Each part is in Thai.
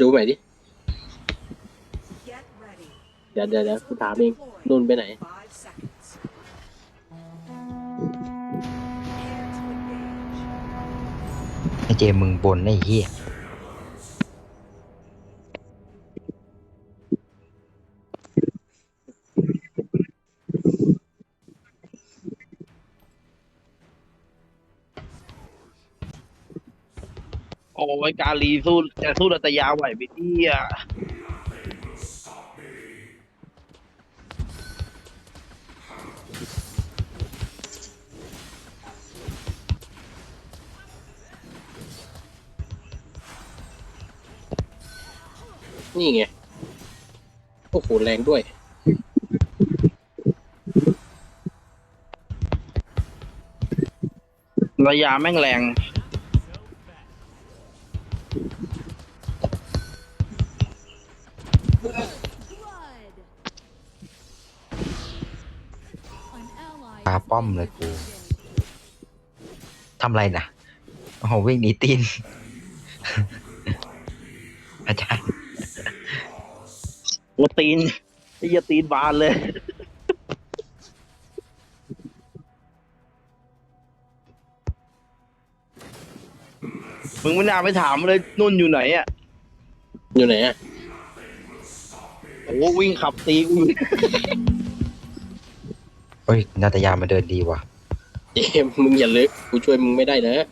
ดูใหม่ดิ Get ready. เดี๋ยวเดี๋ยวเดี๋ยวกูถามเองนุ่นไปไหน Five seconds. Prepare to engage. ไอเจมึงบนไอ้เหี้ย โอ้ยกาลีสู้จะสู้รัตยาไหวไหมเนี่ยนี่ไง โอ้โห แรงด้วย ระยาแม่งแรง ปาป้อมเลยกูทำไรนะโอ้โหวิ่งหนีตีน อาจารย์โอตีนไอ้เหี้ยตีนบานเลย มึงไม่น่าไปถามเลยนุ่นอยู่ไหนอะ อยู่ไหนอะโอ้วิ่งขับตีกูอยู่ เฮ้ยนาตยามาเดินดีว่ะเจมส์มึงอย่าลึกกูช่วยมึงไม่ได้นะ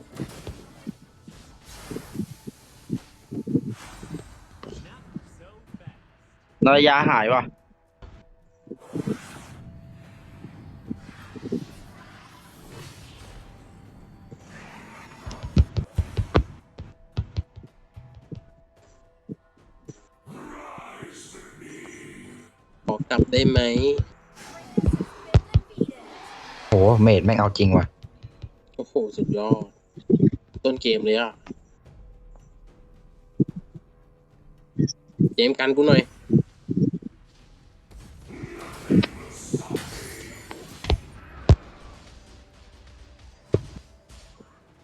ระยาหายว่ะขอกลับได้ไหมโห เมดแม่งเอาจริงว่ะ โอ้โห สุดยอด ต้นเกมเลยอะเจมส์กันกูหน่อย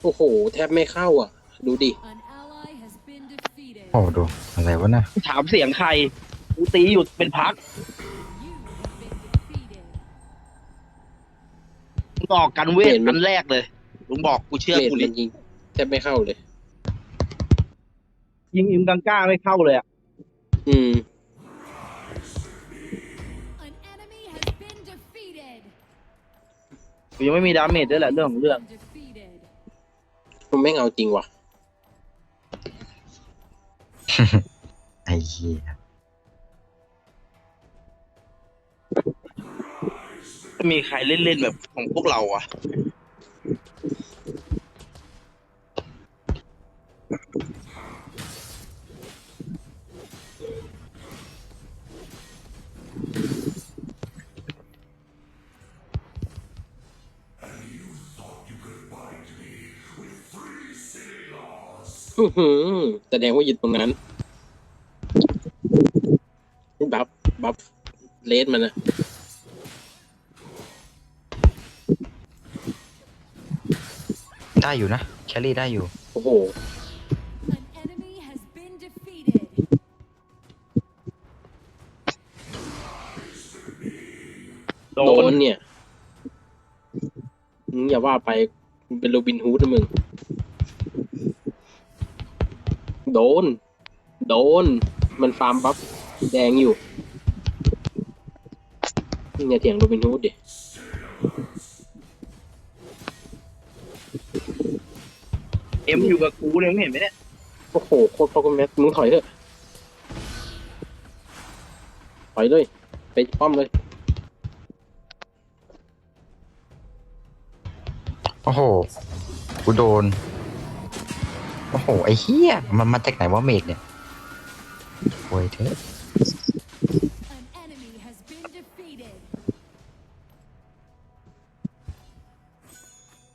โอ้โห แทบไม่เข้าอะ ดูดิ An ally has been defeated. โอ้ดูอะไรวะน่ะถามเสียงใครกูตีอยู่เป็นพัก ออกกันเวทเห็นมั้อัยนแรกเลยลุงบอกกูเชื่อเมดกูมัดินยิงแทบไม่เข้าเลย ยิงอิมกังก้าไม่เข้าเลยอะอืม An enemy has been defeated. กูยังไม่มีดาเมจด้วยแหละเรื่องของเรื่อง Defeated. มันไม่งเอาจริงว่ะไอ้เหี้ยไม่มีใครเล่นๆแบบของพวกเราอะ อื้อหือแสดงว่าหยุดตรงนั้นบัฟบัฟเลสมันนะ ได้อยู่นะแคลรี่ได้อยู่ โอ้โห An enemy has been defeated. โดโดนนเนี่ยมึงอย่าว่าไปมึงเป็นโรบินฮูดนะมึง โดน โดน มันฟาร์มบัฟแดงอยู่เนี่ยเถียงโรบินฮูดดิ เอ็มอยู่กับกูเนี่ยมึงเห็นไหมเนี่ยโอ้โหโคตรพอกแมสมึงถอยเถอะถอยเลยไปป้อมเลยโอ้โห กูโดน โอ้โห ไอ้เหี้ย มันมาจากไหนวะเมดเนี่ยโวยเถอะ An enemy has been defeated.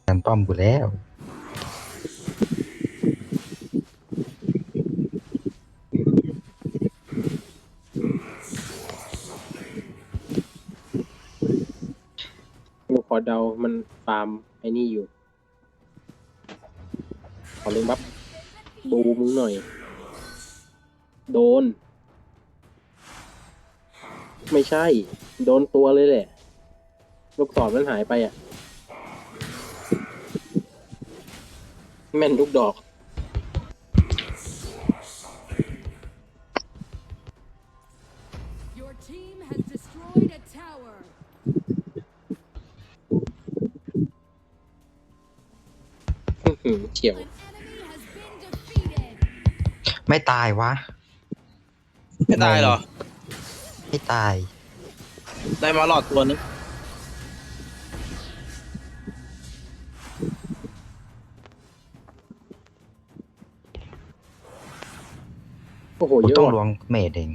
กันป้อมกูแล้ว อเดา มันฟาร์มไอ้นี่อยู่ ขอเล่นบัฟบูมึงหน่อย โดน ไม่ใช่ โดนตัวเลยแหละ ลูกศรมันหายไปอะ แม่นทุกดอก หือเฉียว An enemy has been defeated. ไม่ตายวะ ไม่ตายเหรอ ไม่ตาย ได้มาหลอดตัวนึงโอ้โหกูเยอะต้องว่ะลวงเมดเอง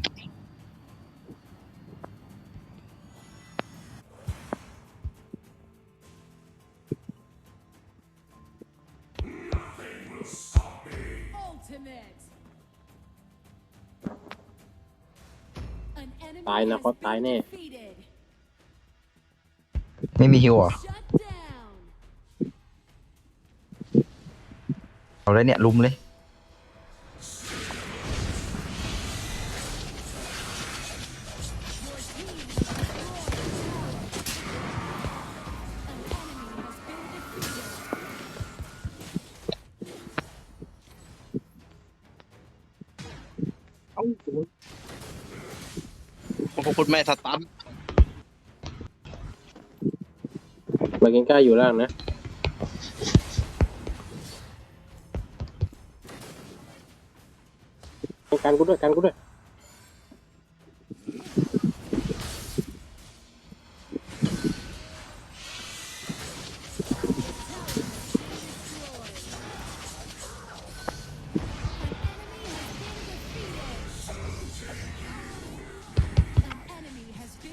ตายนะ has เขาตาย been แน่ defeated. ไม่มีฮิวเหรอะ Shut down. เอาเลยเนี่ยลุมเลย โอ้โหคุณแม่สตันบาเกนก้าอยู่ล่างนะ กันกูด้วยกันกูด้วย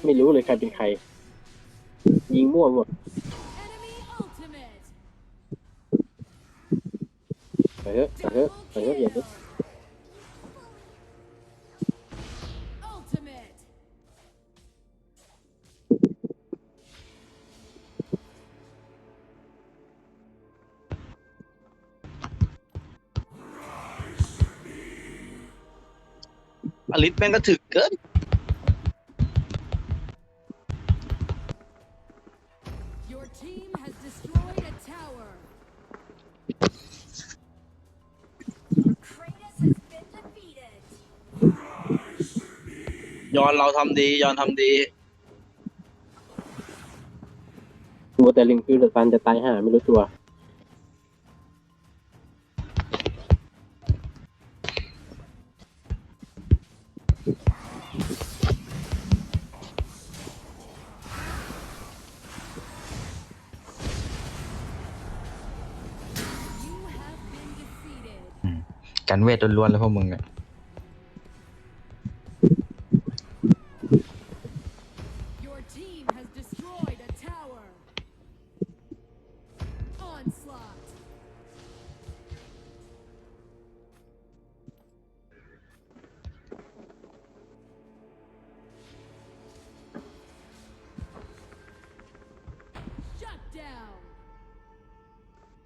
ไม่รู้เลยใครเป็นใคร ยิงมั่วหมดไปเถอะไปเถอะไปเถอะอย่าเถอะอลิสแม่งก็ถึก ยอนเราทำดียอนทำดีมัวแต่ลิงฟิวเดอร์ซันจะตายห่าไม่รู้ตัว You have been defeated. กันเวทล้วนๆเลยพวกมึงอะ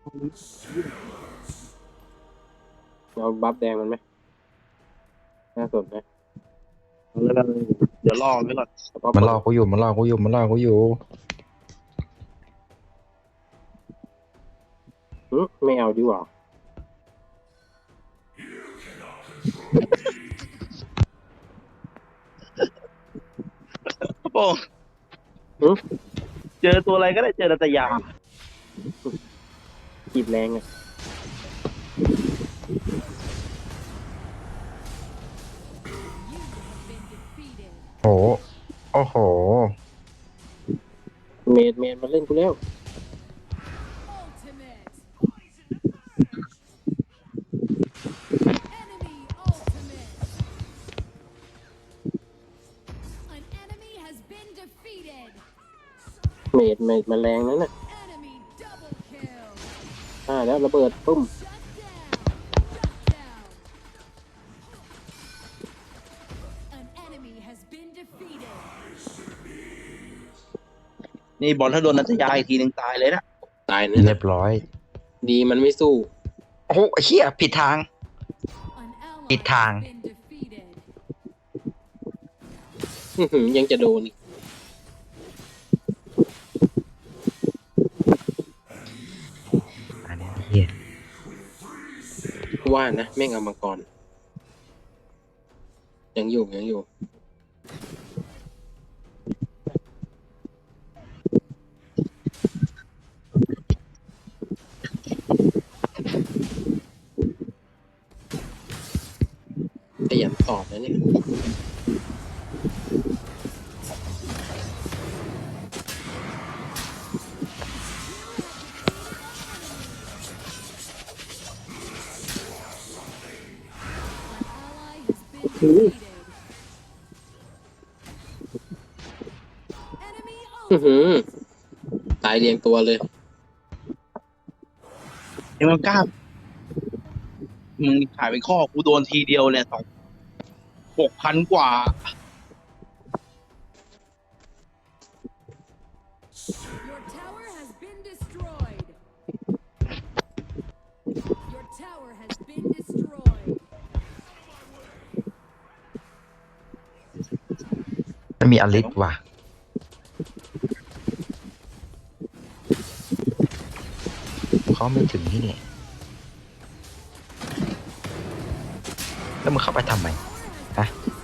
เอาบัฟแดงมันไหมน่าสนไหมเดี๋ยวรอไปก่อนเพราะมันรอกูอยู่มันรอกูอยู่มันรอกูอยู่หึไม่เอาดีกว่าโอ้หึ เจอตัวอะไรก็ได้เจอแต่ยา กีบแรงอะ You have been defeated. โห โอ้โห เมดเมดมาเล่นกูแล้ว Ultimate. Enemy ultimate. An enemy has been defeated. เมดเมดมาแรงนั่นน่ะ Enemy double kill. อ่าแล้วระเบิดปุ้มนี่บอลถ้าโดนนัตยาอีกทีหนึ่งตายเลยนะตายเน่เรียบร้อย ดีมันไม่สู้ โอ้โหเฮียผิดทาง ผิดทางยังจะโดนอีก ว่านะแม่งเอามังกรยังอยู่ยังอยู่ขยันตอบนะเนี่ย อื้อหือ ultimate. ตายเรียงตัวเลยเอ็มเก้ามึงขายไปข้อกูโดนทีเดียวเนี่ยสองหกพันกว่า Your tower has been destroyed. Your tower has been destroyed. มันมีอลิสว่ะ เขาไม่ถึงที่นี่ แล้วมึงเข้าไปทำไม Tower has Hả? been destroyed.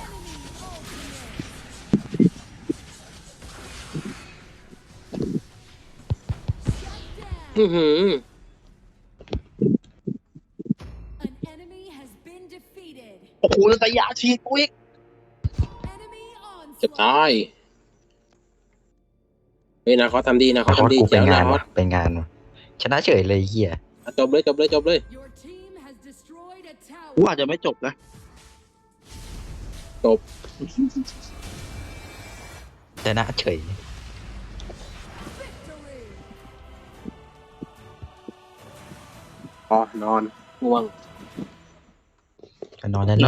Enemy ultimate. Shut อื้อ down. หือ An enemy has been defeated. โอ้โหแล้วสยาชีกูอีก Enemy จะ onslaught. ตาย เฮ้ยนะเขาทำดีนะเขาคอร์สทำดีกูเป็เจ๋นวงานะนเขาว่ะเป็นงานว่ะชนะเฉยเลยเฮียจบเลยจบเลยจบเลย Your team has destroyed a กู tower. อาจจะไม่จบนะจบ ชนะเฉย Victory. พอนอนง่วงนอนนั่น